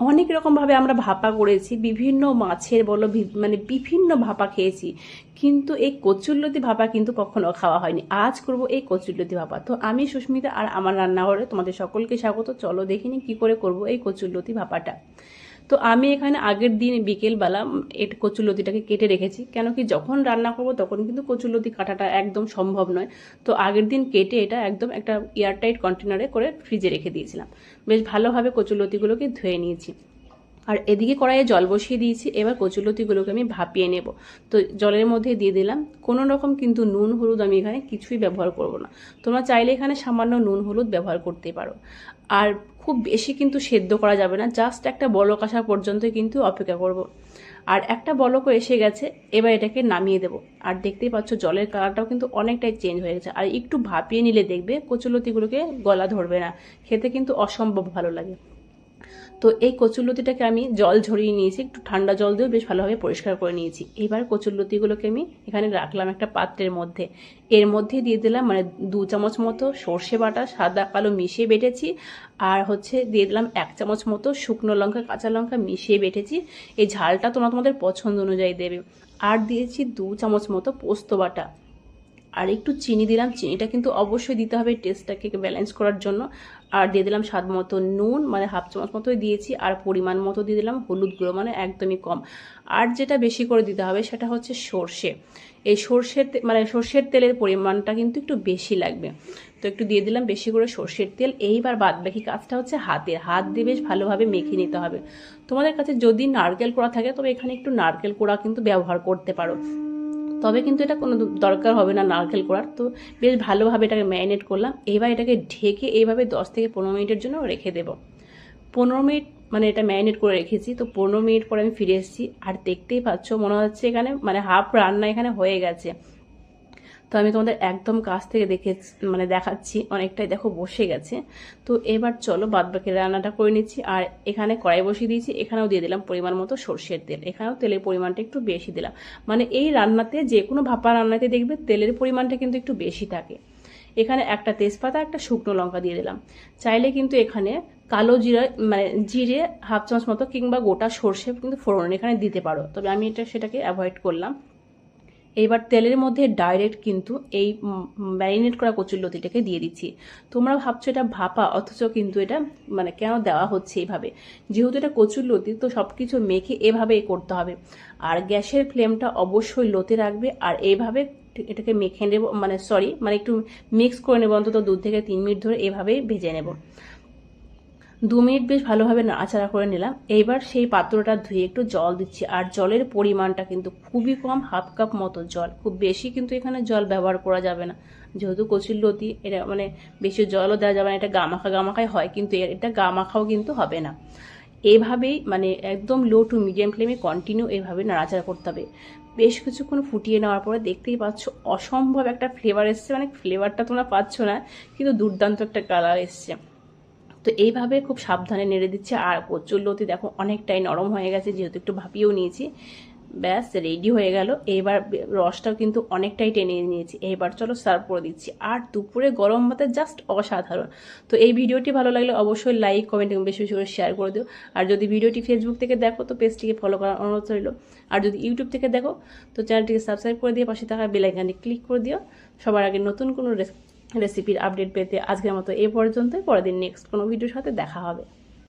অনেক রকমভাবে আমরা ভাপা করেছি, বিভিন্ন মাছের বলো মানে বিভিন্ন ভাপা খেয়েছি। কিন্তু এই কচুরলতি ভাপা কিন্তু কখনো খাওয়া হয়নি। আজ করব এই কচুরলতি ভাপা। তো আমি সুস্মিতা আর আমার রান্নাঘরে তোমাদের সকলকে স্বাগত। চলো দেখিনি কি করে করব এই কচুরলতি ভাপাটা। তো আমি এখানে আগের দিন বিকেলবেলা এট কচুরলতিটাকে কেটে রেখেছি। কেন কি যখন রান্না করব তখন কিন্তু কচুলতি কাটাটা একদম সম্ভব নয়। তো আগের দিন কেটে এটা একদম একটা এয়ারটাইট কন্টেনারে করে ফ্রিজে রেখে দিয়েছিলাম। বেশ ভালোভাবে কচুরলতিগুলোকে ধুয়ে নিয়েছি। আর এদিকে কড়াইয়ে জল বসিয়ে দিয়েছি। এবার কচুলতিগুলোকে আমি ভাপিয়ে নেব। তো জলের মধ্যে দিয়ে দিলাম। কোনো রকম কিন্তু নুন, হলুদ আমি এখানে কিছুই ব্যবহার করব না। তোমরা চাইলে এখানে সামান্য নুন, হলুদ ব্যবহার করতে পারো। আর খুব বেশি কিন্তু সেদ্ধ করা যাবে না। জাস্ট একটা বলক আসা পর্যন্ত কিন্তু অপেক্ষা করব। আর একটা বলকও এসে গেছে। এবার এটাকে নামিয়ে দেবো। আর দেখতেই পাচ্ছ জলের কালারটাও কিন্তু অনেকটাই চেঞ্জ হয়ে গেছে। আর একটু ভাপিয়ে নিলে দেখবে কচুলতিগুলোকে গলা ধরবে না। খেতে কিন্তু অসম্ভব ভালো লাগে। তো এই কচুরলতিটাকে আমি জল ঝরিয়ে নিয়েছি, একটু ঠান্ডা জল দিয়েও বেশ ভালোভাবে পরিষ্কার করে নিয়েছি। এবার কচুরলতিগুলোকে আমি এখানে রাখলাম একটা পাত্রের মধ্যে। এর মধ্যে দিয়ে দিলাম মানে দু চামচ মতো সর্ষে বাটা, সাদা কালো মিশিয়ে বেটেছি, আর হচ্ছে দিয়ে দিলাম এক চামচ মতো শুকনো লঙ্কা, কাঁচা লঙ্কা মিশিয়ে বেটেছি। এই ঝালটা তোমরা তোমাদের পছন্দ অনুযায়ী দেবে। আর দিয়েছি দু চামচ মতো পোস্ত বাটা। আর একটু চিনি দিলাম। চিনিটা কিন্তু অবশ্যই দিতে হবে টেস্টটাকে ব্যালেন্স করার জন্য। আর দিয়ে দিলাম স্বাদ মতো নুন মানে হাফ চামচ মতোই দিয়েছি। আর পরিমাণ মতো দিয়ে দিলাম হলুদ গুঁড়ো মানে একদমই কম। আর যেটা বেশি করে দিতে হবে সেটা হচ্ছে সর্ষে। এই সর্ষের মানে সর্ষের তেলের পরিমাণটা কিন্তু একটু বেশি লাগবে। তো একটু দিয়ে দিলাম বেশি করে সর্ষের তেল। এইবার বাদ বাকি কাজটা হচ্ছে হাতের হাত দিয়ে বেশ ভালোভাবে মেখে নিতে হবে। তোমাদের কাছে যদি নারকেল কোড়া থাকে, তবে এখানে একটু নারকেল কোড়া কিন্তু ব্যবহার করতে পারো। তবে কিন্তু এটা কোনো দরকার হবে না নারকেল করার তো বেশ ভালোভাবে এটাকে ম্যারিনেট করলাম। এবার এটাকে ঢেকে এইভাবে দশ থেকে পনেরো মিনিটের জন্য রেখে দেব। পনেরো মিনিট মানে এটা ম্যারিনেট করে রেখেছি। তো পনেরো মিনিট পরে আমি ফিরে এসেছি। আর দেখতেই পাচ্ছ, মনে হচ্ছে এখানে মানে হাফ রান্না এখানে হয়ে গেছে। তো আমি তোমাদের একদম কাছ থেকে দেখে মানে দেখাচ্ছি, অনেকটাই দেখো বসে গেছে। তো এবার চলো বাদ বাকি রান্নাটা করে নিচ্ছি। আর এখানে কড়াই বসিয়ে দিয়েছি, এখানেও দিয়ে দিলাম পরিমাণ মতো সর্ষের তেল। এখানেও তেলের পরিমাণটা একটু বেশি দিলাম। মানে এই রান্নাতে যে কোনো ভাপা রান্নাতে দেখবে তেলের পরিমাণটা কিন্তু একটু বেশি থাকে। এখানে একটা তেজপাতা, একটা শুকনো লঙ্কা দিয়ে দিলাম। চাইলে কিন্তু এখানে কালো জিরা মানে জিরে হাফ চামচ মতো কিংবা গোটা সর্ষে কিন্তু ফোড়ন এখানে দিতে পারো। তবে আমি এটা সেটাকে অ্যাভয়েড করলাম। এইবার তেলের মধ্যে ডাইরেক্ট কিন্তু এই ম্যারিনেট করা কচুরলতিটাকে দিয়ে দিচ্ছি। তোমরা ভাবছ এটা ভাপা, অথচ কিন্তু এটা মানে কেন দেওয়া হচ্ছে এইভাবে যেহেতু এটা কচুরলতি তো সব কিছু মেখে এভাবেই করতে হবে। আর গ্যাসের ফ্লেমটা অবশ্যই লোতে রাখবে, আর এইভাবে এটাকে মেখে নেব মানে সরি মানে একটু মিক্স করে নেব অন্তত দু থেকে তিন মিনিট ধরে এভাবেই ভেজে নেব। দু মিনিট বেশ ভালোভাবে নাড়াচাড়া করে নিলাম। এইবার সেই পাত্রটা ধুয়ে একটু জল দিচ্ছি। আর জলের পরিমাণটা কিন্তু খুবই কম, হাফ কাপ মতো জল। খুব বেশি কিন্তু এখানে জল ব্যবহার করা যাবে না। যেহেতু কচুর লতি, এটা মানে বেশি জলও দেওয়া যাবে না, এটা গামাখা গামাখাই হয়, কিন্তু এটা গামাখাও কিন্তু হবে না। এভাবেই মানে একদম লো টু মিডিয়াম ফ্লেমে কন্টিনিউ এভাবে নাড়াচাড়া করতে হবে। বেশ কিছুক্ষণ ফুটিয়ে নেওয়ার পরে দেখতেই পাচ্ছ, অসম্ভব একটা ফ্লেভার এসছে। মানে ফ্লেভারটা তোমরা পাচ্ছ না, কিন্তু দুর্দান্ত একটা কালার এসছে। তো এইভাবে খুব সাবধানে নেড়ে দিচ্ছে। আর কচুরলতি দেখো অনেকটাই নরম হয়ে গেছে, যেহেতু একটু ভাপিয়েও নিয়েছি। ব্যাস রেডি হয়ে গেল। এইবার রসটাও কিন্তু অনেকটাই টেনে নিয়েছি। এইবার চলো সার্ভ করে দিচ্ছি। আর দুপুরে গরম ভাতে জাস্ট অসাধারণ। তো এই ভিডিওটি ভালো লাগলে অবশ্যই লাইক কমেন্ট এবং বেশি বেশি করে শেয়ার করে দিও। আর যদি ভিডিওটি ফেসবুক থেকে দেখো, তো পেজটিকে ফলো করার অনুরোধ রইল। আর যদি ইউটিউব থেকে দেখো, তো চ্যানেলটিকে সাবস্ক্রাইব করে দিয়ে পাশে থাকা বেলাইকানে ক্লিক করে দিও। সবার আগে নতুন কোনো রেসিপির আপডেট পেতে আজকের মতো এ পর্যন্তই। পরের দিন নেক্সট কোনো ভিডিওর সাথে দেখা হবে।